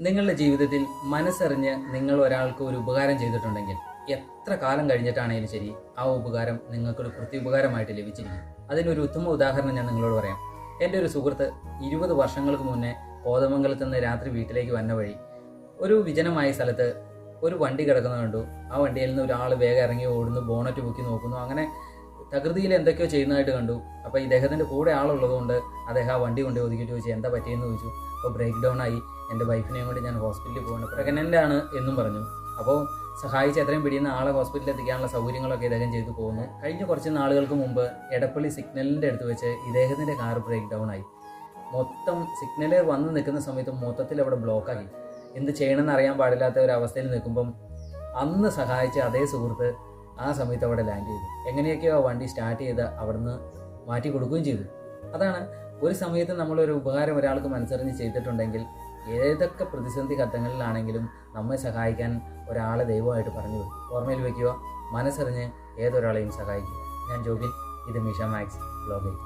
നിങ്ങളുടെ ജീവിതത്തിൽ മനസ്സറിഞ്ഞ് നിങ്ങൾ ഒരാൾക്ക് ഒരു ഉപകാരം ചെയ്തിട്ടുണ്ടെങ്കിൽ എത്ര കാലം കഴിഞ്ഞിട്ടാണെങ്കിലും ശരി ആ ഉപകാരം നിങ്ങൾക്കൊരു പ്രത്യുപകാരമായിട്ട് ലഭിച്ചിരിക്കും. അതിനൊരു ഉത്തമ ഉദാഹരണം ഞാൻ നിങ്ങളോട് പറയാം. എന്റെ ഒരു സുഹൃത്ത് ഇരുപത് വർഷങ്ങൾക്ക് മുന്നേ കോതമംഗലത്ത് നിന്ന് രാത്രി വീട്ടിലേക്ക് വന്ന വഴി ഒരു വിജനമായ സ്ഥലത്ത് ഒരു വണ്ടി കിടക്കുന്ന കണ്ടു. ആ വണ്ടിയിൽ നിന്ന് ഒരാൾ വേഗം ഇറങ്ങി ഓടുന്നു ബോണറ്റ് പൊക്കി നോക്കുന്നു അങ്ങനെ തകൃതിയിൽ എന്തൊക്കെയോ ചെയ്യുന്നതായിട്ട് കണ്ടു. അപ്പോൾ ഇദ്ദേഹത്തിന്റെ കൂടെ ആളുള്ളതുകൊണ്ട് അദ്ദേഹം ആ വണ്ടി കൊണ്ട് ഒതുക്കിയിട്ട് ചോദിച്ചു എന്താ പറ്റിയെന്ന് ചോദിച്ചു? അപ്പോൾ ബ്രേക്ക് ഡൗൺ ആയി. എന്റെ വൈഫിനെയും കൂടി ഞാൻ ഹോസ്പിറ്റലിൽ പോകണം പ്രഗ്നന്റ് ആണ് എന്നും പറഞ്ഞു. അപ്പോൾ സഹായിച്ച് എത്രയും പിടിയുന്ന ആളെ ഹോസ്പിറ്റലിൽ എത്തിക്കാനുള്ള സൗകര്യങ്ങളൊക്കെ ഇദ്ദേഹം ചെയ്തു പോകുന്നു കഴിഞ്ഞ കുറച്ച് നാളുകൾക്ക് മുമ്പ് എടപ്പള്ളി സിഗ്നലിന്റെ അടുത്ത് വെച്ച് ഇദ്ദേഹത്തിന്റെ കാർ ബ്രേക്ക് ഡൗൺ ആയി. മൊത്തം സിഗ്നൽ വന്ന് നിൽക്കുന്ന സമയത്ത് മൊത്തത്തിൽ അവിടെ ബ്ലോക്കാക്കി എന്ത് ചെയ്യണമെന്ന് അറിയാൻ പാടില്ലാത്ത ഒരു അവസ്ഥയിൽ നിൽക്കുമ്പം അന്ന് സഹായിച്ച അതേ സുഹൃത്ത് ആ സമയത്ത് അവിടെ ലാൻഡ് ചെയ്തു. എങ്ങനെയൊക്കെയോ വണ്ടി സ്റ്റാർട്ട് ചെയ്ത് അവിടുന്ന് മാറ്റി കൊടുക്കുകയും ചെയ്തു. അതാണ് ഒരു സമയത്ത് നമ്മളൊരു ഉപകാരം ഒരാൾക്ക് മനസ്സറിഞ്ഞ് ചെയ്തിട്ടുണ്ടെങ്കിൽ ഏതൊക്കെ പ്രതിസന്ധി ഘട്ടങ്ങളിലാണെങ്കിലും നമ്മെ സഹായിക്കാൻ ഒരാളെ ദൈവമായിട്ട് പറഞ്ഞു. വിടും ഓർമ്മയിൽ വയ്ക്കുക മനസ്സറിഞ്ഞ് ഏതൊരാളെയും സഹായിക്കുക. ഞാൻ ജോബിൻ ഇത് മിഷ മാക്സ് ബ്ലോഗിൽ